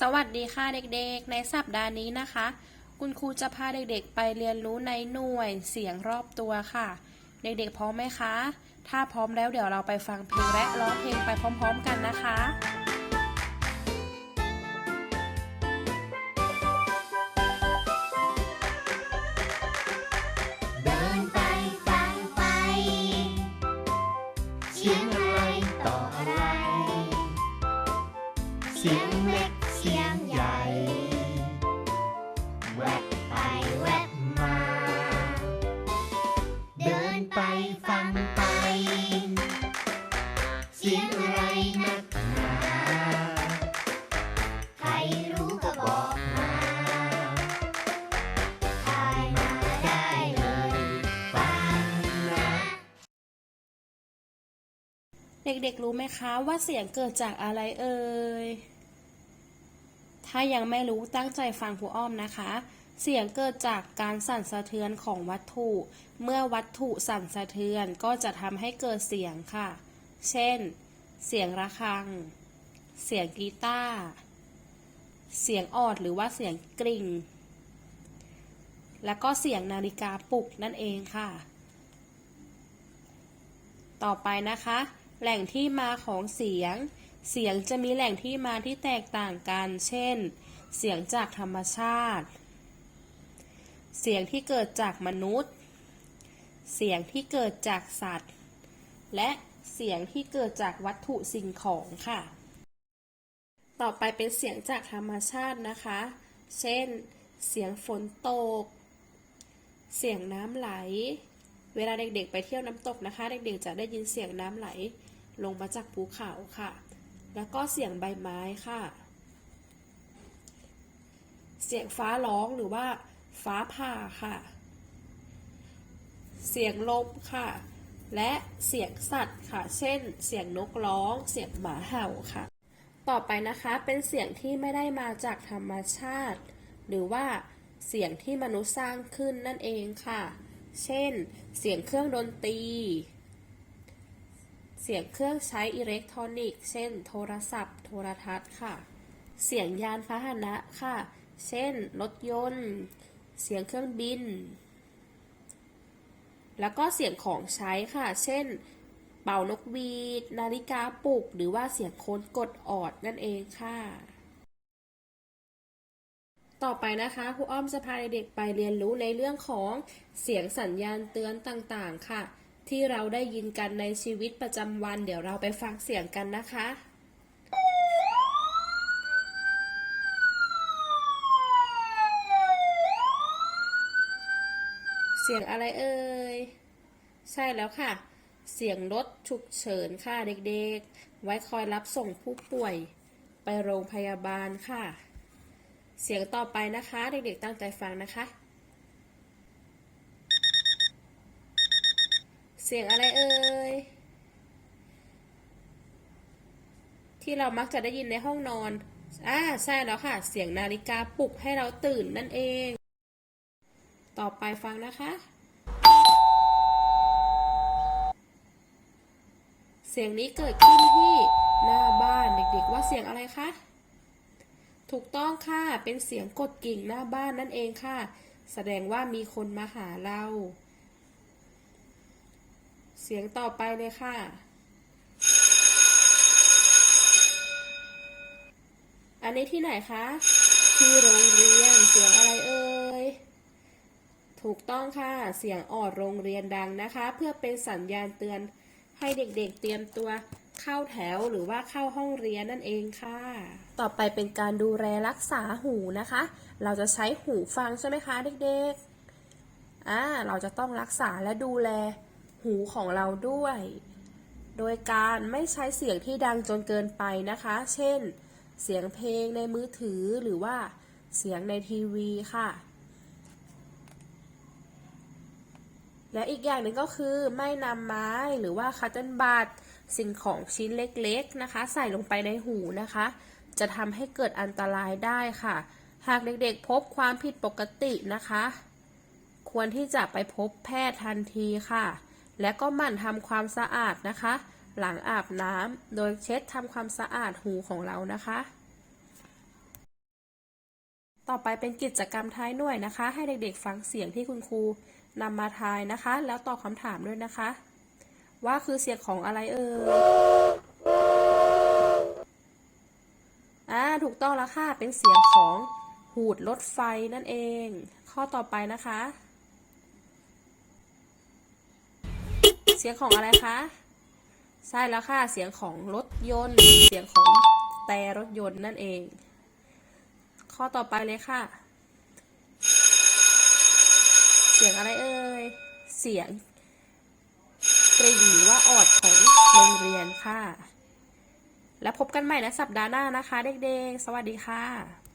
สวัสดีค่ะเด็กๆ ในสัปดาห์นี้นะคะ คุณครูจะพาเด็กๆ ไปเรียนรู้ในหน่วยเสียงรอบตัวค่ะ เด็กๆ พร้อมไหมคะ ถ้าพร้อมแล้วเดี๋ยวเราไปฟังเพลงและร้องเพลงไปพร้อม ๆ กันนะคะ สียงอะไรนักหนาใครรู้ก็บอกมาทายมาได้เลยฟังนะ เด็กๆรู้ไหมคะว่าเสียงเกิดจากอะไรเอ่ย ถ้ายังไม่รู้ตั้งใจฟังครูอ้อมนะคะ เสียงเกิดจากการสั่นสะเทือนของวัตถุ เมื่อวัตถุสั่นสะเทือนก็จะทำให้เกิดเสียงค่ะ เช่น เสียงระฆัง เสียงกีตาร์เสียงออดหรือว่าเสียงกริ่ง แล้วก็เสียงนาฬิกาปลุกนั่นเองค่ะ ต่อไปนะคะ แหล่งที่มาของเสียง เสียงจะมีแหล่งที่มาที่แตกต่างกัน เช่น เสียงจากธรรมชาติ เสียงที่เกิดจากมนุษย์ เสียงที่เกิดจากสัตว์ และ เสียงที่เกิดจากวัตถุสิ่งของค่ะ ต่อไปเป็นเสียงจากธรรมชาตินะคะ เช่น เสียงฝนตก เสียงน้ำไหล เวลาเด็กๆ ไปเที่ยวน้ำตกนะคะ เด็กๆ จะได้ยินเสียงน้ำไหล ลงมาจากภูเขาค่ะ แล้วก็เสียงใบไม้ค่ะ เสียงฟ้าร้องหรือว่าฟ้าผ่าค่ะ เสียงลมค่ะ และเสียงสัตว์ค่ะ เช่น เสียงนกร้อง เสียงหมาเห่าค่ะ ต่อไปนะคะเป็นเสียงที่ไม่ได้มาจากธรรมชาติ หรือว่าเสียงที่มนุษย์สร้างขึ้นนั่นเองค่ะ เช่น เสียงเครื่องดนตรี เสียงเครื่องใช้อิเล็กทรอนิกส์ เช่น โทรศัพท์ โทรทัศน์ค่ะ เสียงยานพาหนะค่ะ เช่น รถยนต์ เสียงเครื่องบิน แล้วก็เสียงของใช้ค่ะ เช่น เป่านกหวีด นาฬิกาปลุก หรือว่าเสียงโค้ดกดออดนั่นเองค่ะ ต่อไปนะคะครูอ้อมจะพาเด็กไปเรียนรู้ในเรื่องของเสียงสัญญาณเตือนต่างๆ ค่ะ ที่เราได้ยินกันในชีวิตประจำวัน เดี๋ยวเราไปฟังเสียงกันนะคะ เสียงอะไรเอ่ย ใช่แล้วค่ะ เสียงรถฉุกเฉินค่ะเด็กๆ ไว้คอยรับส่งผู้ป่วยไปโรงพยาบาลค่ะ เสียงต่อไปนะคะ เด็กๆตั้งใจฟังนะคะ เสียงอะไรเอ่ย ที่เรามักจะได้ยินในห้องนอนอ่าใช่แล้วค่ะ เสียงนาฬิกาปลุกให้เราตื่นนั่นเอง ต่อไปฟังนะคะ เสียงนี้เกิดขึ้นที่หน้าบ้านเด็กๆว่าเสียงอะไรคะ ถูกต้องค่ะ เป็นเสียงกดกิ่งหน้าบ้านนั่นเองค่ะ แสดงว่ามีคนมาหาเรา เสียงต่อไปเลยค่ะ อันนี้ที่ไหนคะ ที่โรงเรียน เสียงอะไรเอ่ย ถูกต้องค่ะ เสียงออดโรงเรียนดังนะคะ เพื่อเป็นสัญญาณเตือนให้เด็กๆเตรียมตัวเข้าแถวหรือว่าเข้าห้องเรียนนั่นเองค่ะ ต่อไปเป็นการดูแลรักษาหูนะคะ เราจะใช้หูฟังใช่ไหมคะเด็กๆอ่าเราจะต้องรักษาและดูแลหูของเราด้วย โดยการไม่ใช้เสียงที่ดังจนเกินไปนะคะ เช่น เสียงเพลงในมือถือหรือว่าเสียงในทีวีค่ะ และอีกอย่างหนึ่งก็คือไม่นำไม้หรือว่าคัตเติลบัตสิ่งของชิ้นเล็กๆนะคะ ใส่ลงไปในหูนะคะ จะทำให้เกิดอันตรายได้ค่ะ หากเด็กๆพบความผิดปกตินะคะ ควรที่จะไปพบแพทย์ทันทีค่ะ และก็หมั่นทำความสะอาดนะคะ หลังอาบน้ำโดยเช็ดทำความสะอาดหูของเรานะคะ ต่อไปเป็นกิจกรรมท้ายหน่วยนะคะ ให้เด็กๆฟังเสียงที่คุณครู นำมาทายนะคะ แล้วตอบคำถามด้วยนะคะ ว่าคือเสียงของอะไรเอ่ยอ่าถูกต้องแล้วค่ะ เป็นเสียงของหูดรถไฟนั่นเอง ข้อต่อไปนะคะ เสียงของอะไรคะใช่แล้วค่ะ เสียงของรถยนต์ เสียงของแต่รถยนต์นั่นเอง ข้อต่อไปเลยค่ะ เสียงอะไรเอ่ย เสียงกริ่งหรือว่าออดของโรงเรียนค่ะ แล้วพบกันใหม่ในสัปดาห์หน้านะคะ เด็กๆ สวัสดีค่ะ